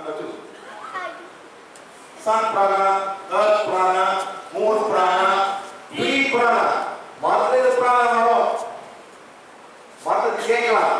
number two. sun prana, earth prana, moon prana, tree prana. மரத்துல பிராணம் வரும் மரத்துக்கு கேட்கலாம்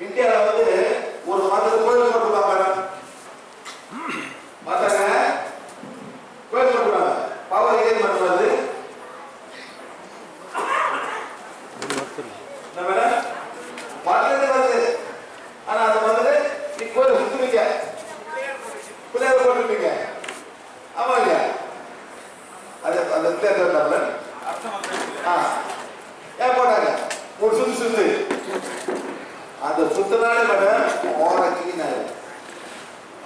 இந்தியாவில் வந்து ஒரு மரத்துக்கு கோயில் போட்டுருக்காங்க மரத்தங்க கோயில் போட்டுருக்காங்க பவர் இதே மரம் வந்து என்ன மேடம் மரத்துல வந்து ஆனா அது வந்து நீ கோயில் சுத்துவீங்க பிள்ளையார் போட்டுருப்பீங்க ஆமா இல்லையா அது அந்த பிள்ளையார் இருந்தாங்களே ஆ ஏன் போட்டாங்க ஒரு சுத்து சுத்து அந்த சுத்தனாலே மேடம் ஓர கிளீன் ஆயிடும்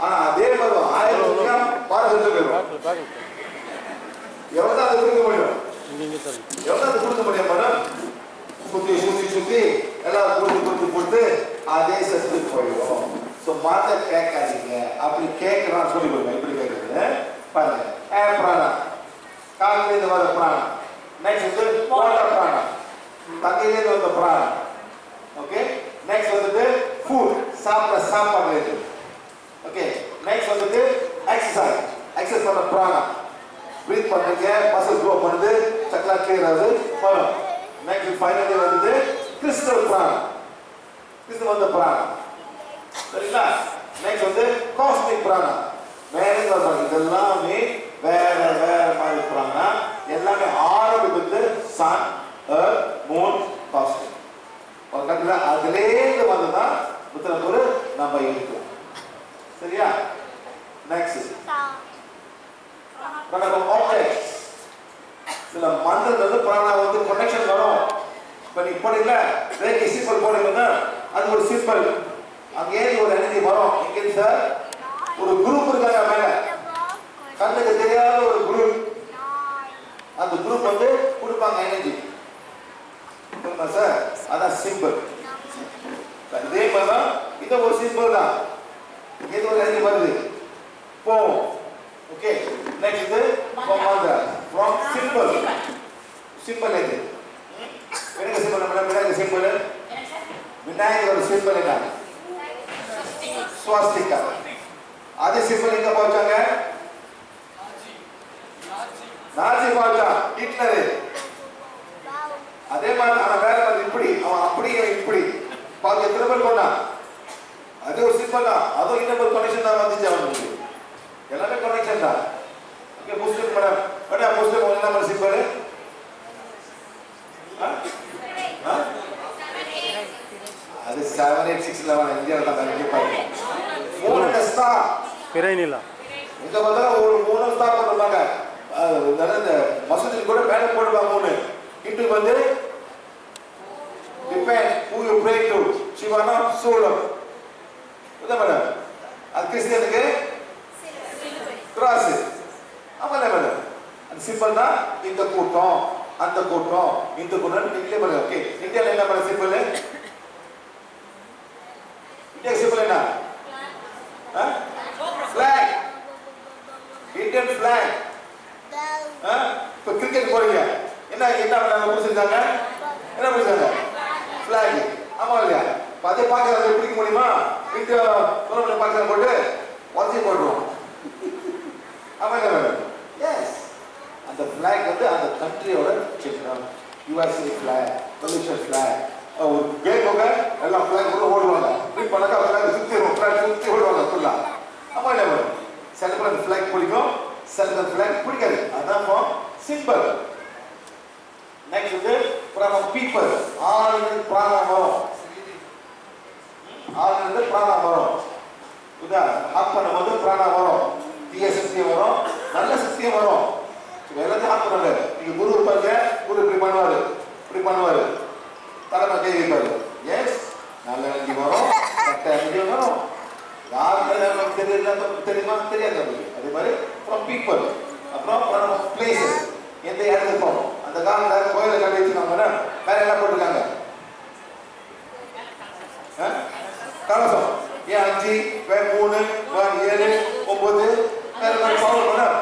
ஆனா அதே மாதிரி ஆயிரம் வருஷம் பார சுத்து போயிடும் எவ்வளவு தான் அதை கொடுக்க முடியும் எவ்வளவு அது கொடுக்க முடியும் மேடம் சுத்தி சுத்தி சுத்தி எல்லாம் கொடுத்து கொடுத்து கொடுத்து அதே சத்துக்கு போயிடும் ஸோ மரத்தை கேட்காதீங்க அப்படி கேட்கலாம் சொல்லி கொடுங்க இப்படி கேட்குறது பாருங்க ஏ பிராணம் காலையிலேருந்து வர பிராணம் நெக்ஸ்ட் வந்து வாட்டர் பிராணம் தண்ணியிலேருந்து வந்த பிராணம் ஓகே நெக்ஸ்ட் வந்துட்டு ஃபுட் சாப்பிட்ற சாப்பாடு இருக்கு ஓகே நெக்ஸ்ட் வந்துட்டு எக்ஸசைஸ் எக்ஸசைஸ் பண்ண பிராணம் ப்ரீத் பண்ணுறீங்க மசில் க்ரோ பண்ணுது சக்கலா கிளியர் ஆகுது வரும் நெக்ஸ்ட் ஃபைனலி வந்துட்டு கிறிஸ்டல் பிராணம் இது வந்து பிராணம். சரிங்களா நெக்ஸ்ட் வந்து காஸ்மிக் பிராணம். வேற சொல்றாங்க இதெல்லாமே வேற வேற மாதிரி பிராணம். எல்லாமே ஆரம்பிக்கிறது சன் எர்த் மூன் காஸ்மிக் ஒரு கட்டத்தில் அதுலேருந்து வந்துதான் புத்தகத்தோடு நம்ம இருக்கோம் சரியா? நெக்ஸ்ட் நடக்கும் ஆப்ஜெக்ட்ஸ் சில மந்திரத்துல இருந்து பிராணா வந்து கனெக்ஷன் வரும். இப்போ நீ போனீங்களா ரேகி சிம்பிள் போனீங்கன்னா அது ஒரு சிம்பிள். அங்கே ஒரு எனர்ஜி வரும். எங்கே சார்? ஒரு குரூப் இருக்காங்க மேல. கண்ணுக்கு தெரியாத ஒரு குரூப் அந்த குரூப் வந்து கொடுப்பாங்க எனர்ஜி சார். அதான் சிம்பிள் இதே மாதிரி தான் இது ஒரு சிம்பிள் தான். இது ஒரு எனர்ஜி வருது. போவோம் ஓகே நெக்ஸ்ட் இது ஃப்ரம் சிம்பிள் சிம்பிள் இது எனக்கு சிம்பிள் நம்ம சிம்பிள் விநாயகரோட சிம்பிள் என்ன ஸ்வாஸ்திகா அது சிம்பிள் எங்க போச்சாங்க நாஜி பாஜா ஹிட்லரு. அதே மாதிரி அவன் வேற மாதிரி இப்படி அவன் அப்படியே இப்படி. பாதி எத்தனை பேர் கொண்டான்? அது ஒரு சிம்பிள் தான். அதுவும் இன்னும் ஒரு கனெக்ஷன் தான் வந்துச்சு அவனுக்கு. எல்லாமே கனெக்ஷன் தான். இங்கே முஸ்லீம் மேடம். மேடம் முஸ்லீம் என்ன மாதிரி சிம்பிள் அது செவன் எயிட் சிக்ஸ் லெவன் இந்தியாவில் தான் கண்டிப்பாக மூணு டெஸ்டா பிறைநிலா இங்க பார்த்தா ஒரு மூணு ஸ்டாப் பண்ணுவாங்க இந்த மசூதியில் கூட பேனர் போடுவாங்க மூணு இன்று வந்து depend who you pray to Siwana சோலம் புரியுதா மேடம் அது கிறிஸ்டியனுக்கு? கிராஸ் ஆமாம் மேடம் அது சிம்பிள் தான். இந்த கூட்டம் அந்த கூட்டம் இந்த கூட்டம். நீங்களே மேடம் ஓகே இந்தியாவில் என்ன மேடம் சிம்பிள் இந்தியா சிம்பிள் என்ன? ஃபிளாக் இந்தியன் ஃபிளாக் இப்போ கிரிக்கெட் போறீங்க. என்ன என்ன பண்ணாங்க முடிச்சிருக்காங்க என்ன முடிச்சாங்க ஃபிளாக் ஆமா இல்லையா? இப்போ அதே பார்க்கறது பிடிக்க முடியுமா? இந்தியா சொல்ல பார்க்கறது போட்டு உதவி போட்டுருவோம். ஆமா இல்லை எஸ் அந்த ஃபிளாக் வந்து அந்த கண்ட்ரியோட சின்னம். யுஎஸ்ஏ ஃபிளாக் மலேசியன் ஃபிளாக் ஒரு எல்லாம் ஃபிளாக் கூட ஓடுவாங்க இப்படி பண்ணாக்கா ஃபிளாக் சுற்றி வரும் ஃபிளாக் சுற்றி ஓடுவாங்க ஃபுல்லாக ஆமா என்ன வரும் சில பேர் அந்த ஃபிளாக் பிடிக்கும் சில பேர் ஃபிளாக் பிடிக்காது அதான் சிம்பிள் நெக்ஸ்ட் வந்து ஃப்ரம் பீப்பிள் ஆளுநர் பிராணம் வரும் ஆளுநர் பிராணம் வரும் இதா ஹாப் பண்ணும்போது பிராணம் வரும் தீய சக்தியும் வரும் நல்ல சக்தியும் வரும் இப்ப எல்லாத்தையும் ஹாப் பண்ணுவாங்க நீங்க குரு இருப்பாங்க குரு இப்படி பண்ணுவாரு இப்படி பண்ணுவாரு தலைமை கை வைப்பாரு எஸ் நல்ல எனர்ஜி வரும் கெட்ட எனர்ஜி வரும் யாருக்கு நமக்கு தெரியல தெரியுமா தெரியாது நமக்கு அதே மாதிரி ஃப்ரம் பீப்பிள் அப்புறம் ஃப்ரம் பிளேசஸ் எந்த இடத்துக்கு போகணும் அந்த காலத்தில் கோயிலை கட்டி வச்சுருக்காங்க வேற என்ன போட்டிருக்காங்க ஆ? கலசம் ஏன் அஞ்சு வே- மூணு வே- ஏழு ஒன்பது வேற மாதிரி பவர் மேடம்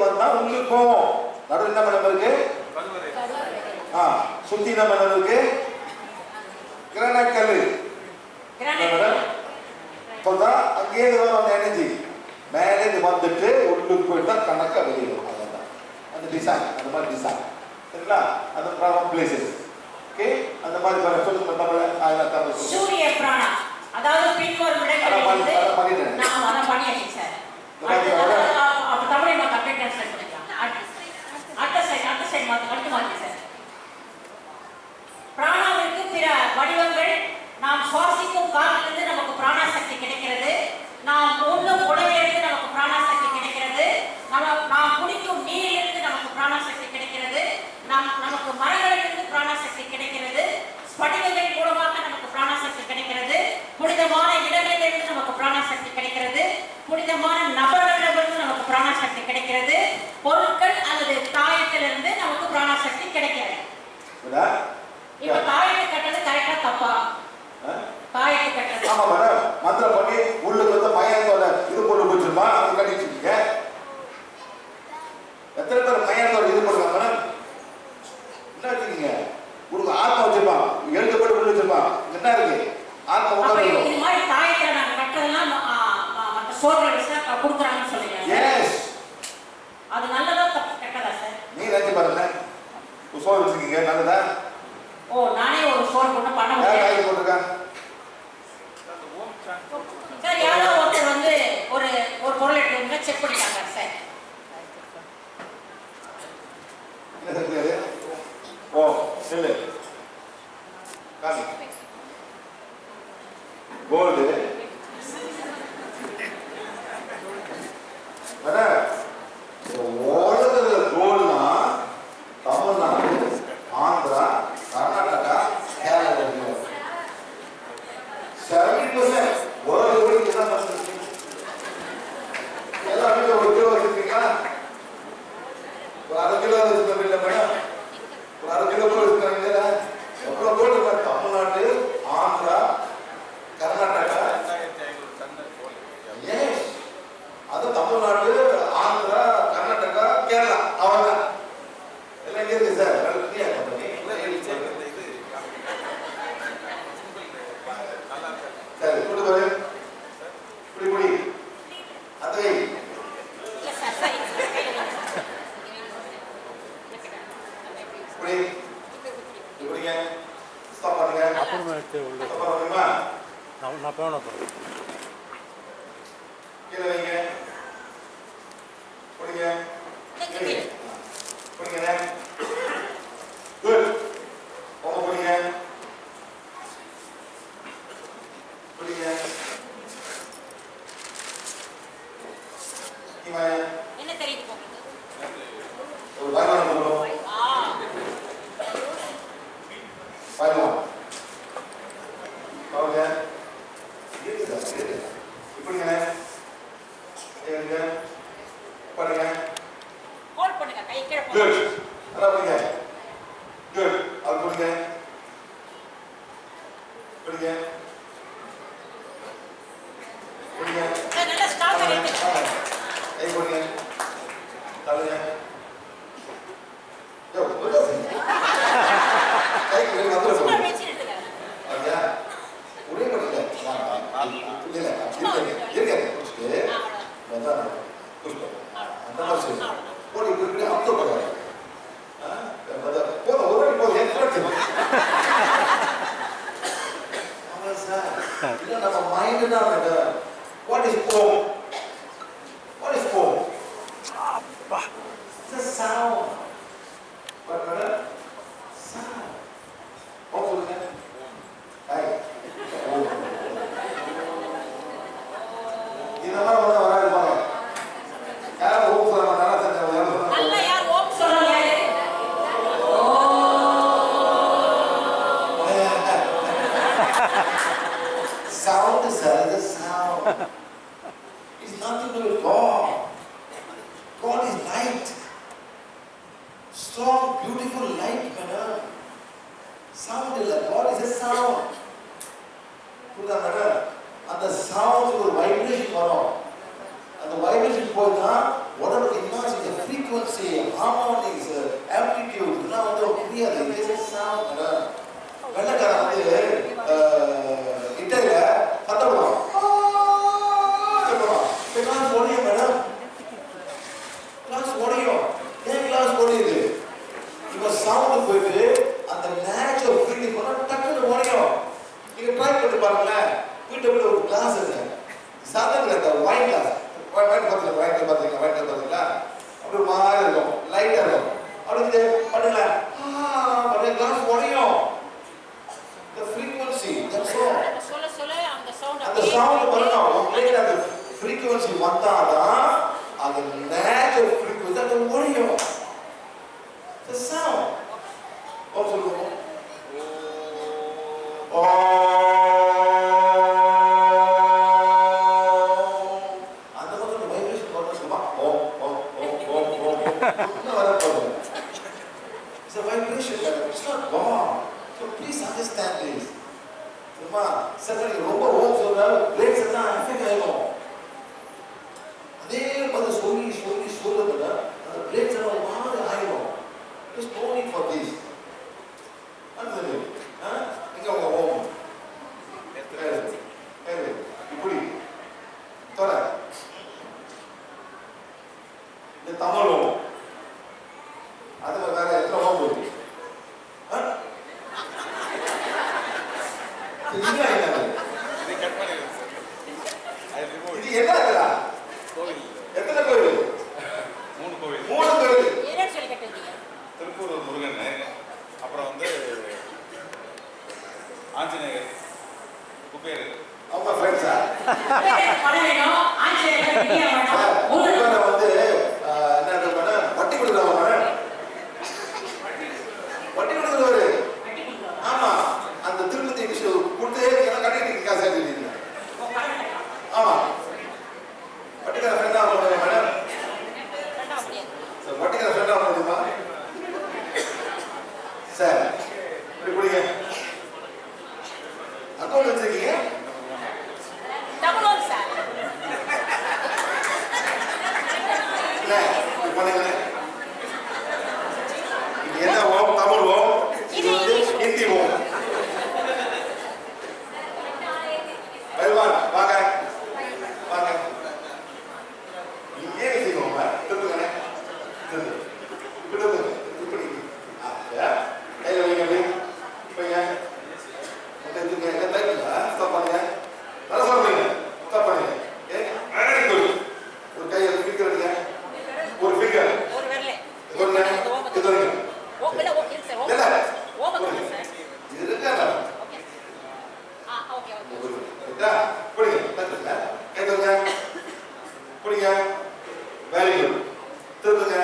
பண்ணா உங்களுக்கு போவோம் நடுவில் என்ன மேடம் இருக்கு? ஆ சுத்தி என்ன மேடம் இருக்கு? மேடம்? இப்போதான் அங்க வரும் அந்த எனர்ஜி மேலே இது வந்துட்டு உள்ளுக்கு போயிட்டா கணக்கா வெளியே அவ்வளவுதான். அந்த டிசைன் அந்த மாதிரி டிசைன் சரிங்களா? அந்த ப்ராப்ளம் பிளேசஸ் ஓகே அந்த மாதிரி பாருங்க சொல்லுங்க தமிழ் ஆயிரம் தமிழ் சூரிய பிராணா. அதாவது பின்வரும் அதான் அதான் பண்ணிட்டேன். நான் அதான் பண்ணியாச்சு சார். பிராணசக்தி கிடைக்கிறது. பொருட்கள் அல்லது தாயத்திலிருந்து நமக்கு பிராணசக்தி கிடைக்கிறது. புரியுதா? இப்ப தாயத்தை கட்டுறது கரெக்டா தப்பா? ஆ? தாயத்தை கட்டுறது. ஆமா மேடம் மந்திரம் பண்ணி உள்ளுக்கு வந்து மயத்தோட இது போட்டு போச்சுருமா அது கட்டி வச்சுக்கீங்க எத்தனை பேர் மயத்தோட இது பண்ணுவாங்க மேடம் என்ன வச்சுக்கீங்க உங்களுக்கு ஆத்மா வச்சிருப்பான் எழுதப்பட்டு உள்ள வச்சிருப்பான் என்ன இருக்கு? ஆத்மா இது மாதிரி தாயத்துல நாங்க கட்டுறதெல்லாம் ஆ, ஆ, மத்த சோழர்கள் கொடுக்குறாங்கன்னு சொல்லுங்க. எஸ் அது நல்லதா தப்பு கெட்டதா சார்? நீ நினைச்சு பாருங்க சோறு வச்சிருக்கீங்க நல்லதா? ஓ நானே ஒரு சோறு கொண்டு பண்ண முடியாது. காய்ச்சி போட்டிருக்கா? சார் யாரோ ஒருத்தர் வந்து ஒரு ஒரு பொருள் எடுத்து செக் பண்ணிட்டாங்க சார். ஓ சொல்லு. காமி கோல்டு மேடம் உலகத்துல கோல்ட்னா தமிழ்நாடு ஆந்திரா கர்நாடகா கேரளா இருக்கு செவன்டி பர்சன்ட் வேர்ல்டு கோல்டு தான் பண்ணுறீங்க எல்லா வீட்டில் ஒரு கிலோ வச்சுருக்கீங்களா ஒரு அரை கிலோ வச்சுருக்கோம் இல்லை மேடம் ஒரு அரை கிலோ கூட வச்சுருக்காங்க எவ்வளோ கோல்டு இருக்கு? தமிழ்நாடு ஆந்திரா கர்நாடகா ஏன் அது தமிழ்நாடு ஆந்திரா கர்நாடகா கேரளா அவ்வளோதான் எல்லாம் இங்கே இருக்கு சார் நல்ல பெரிய கம்பெனி சரி கூட்டு போய் குடி குடி அந்த வை இல்ல சார் சரி சார் கையில வாங்க. குடி இது குடிங்க ஸ்டாப் பண்ணுங்க அப்புறமா எடுத்து உள்ள ஸ்டாப் பண்ண முடியுமா நான் நான் போன அப்புறம் கீழே வைங்க குடிங்க நெக்ஸ்ட் குடிங்க குட் உங்க குடிங்க குடிங்க இவன் என்ன தெரியுது ஒரு பயணம் கொடுக்கணும் ஆ. அந்த சவுண்டுக்கு ஒரு வைப்ரேஷன் வரும். அந்த வைப்ரேஷன் போயிட்டா உடம்புக்கு என்ன செய்ய ஃப்ரீக்குவன்சி ஹார்மோனிக்ஸ் ஆப்டிடியூட் இதெல்லாம் வந்து புரியாது. சவுண்ட் வெள்ளக்காரன் வந்து இட்டையில சத்த விடுவான் கிளாஸ் உடையும் மேடம் கிளாஸ் உடையும் ஏன் கிளாஸ் உடையுது இவன் போயிட்டு அந்த நீங்க பார்க்க பண்ணி பாருங்களேன். வீட்டை விட ஒரு கிளாஸ் இருக்காங்க சாதாரண அந்த ஒயின் கிளாஸ் ஒயின் பார்த்தீங்களா ஒயின் பார்த்தீங்களா ஒயின் பார்த்தீங்களா அப்படி மாதிரி இருக்கும். லைட்டா இருக்கும். அப்படி இது பண்ணுங்க பண்ணுங்க கிளாஸ் உடையும். The frequency that's all. சொல்ல சொல்ல அந்த சவுண்ட் அந்த சவுண்ட் வரணும். உங்களுக்கு அந்த frequency வந்தாதான் அது நேச்சுரல் frequency அது உடையும். The திருப்புங்க வெரி குட் திருப்புங்க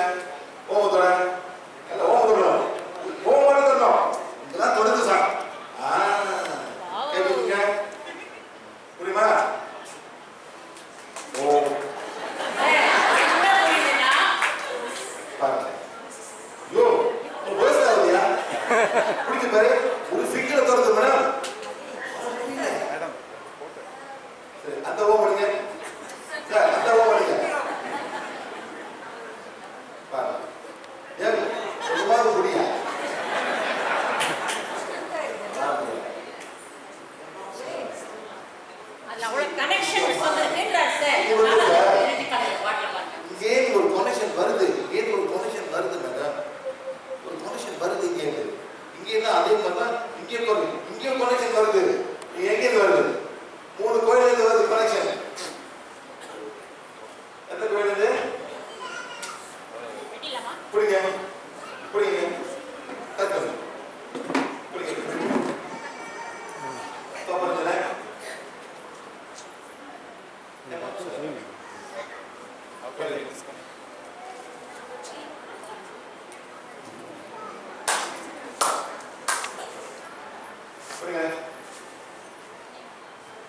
ஓமத்தோட அல்ல ஓமம் தொடணும் ஓமோட தொடணும் இதெல்லாம் தொடர்ந்து சார் கேட்டுங்க புரியுமா ஓ யோ வயசாகுதியா பிடிக்க பாரு ஒரு சிக்கலை திறந்து மேடம் அந்த ஓம் பண்ணுங்க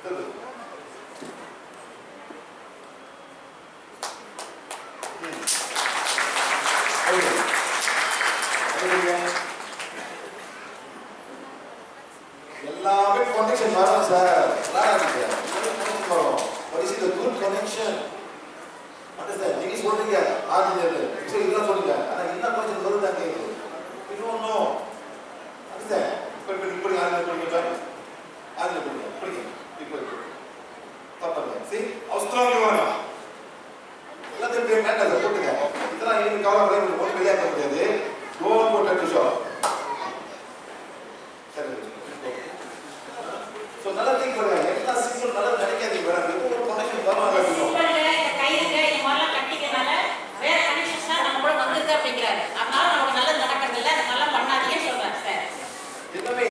Tabii. 打电话呀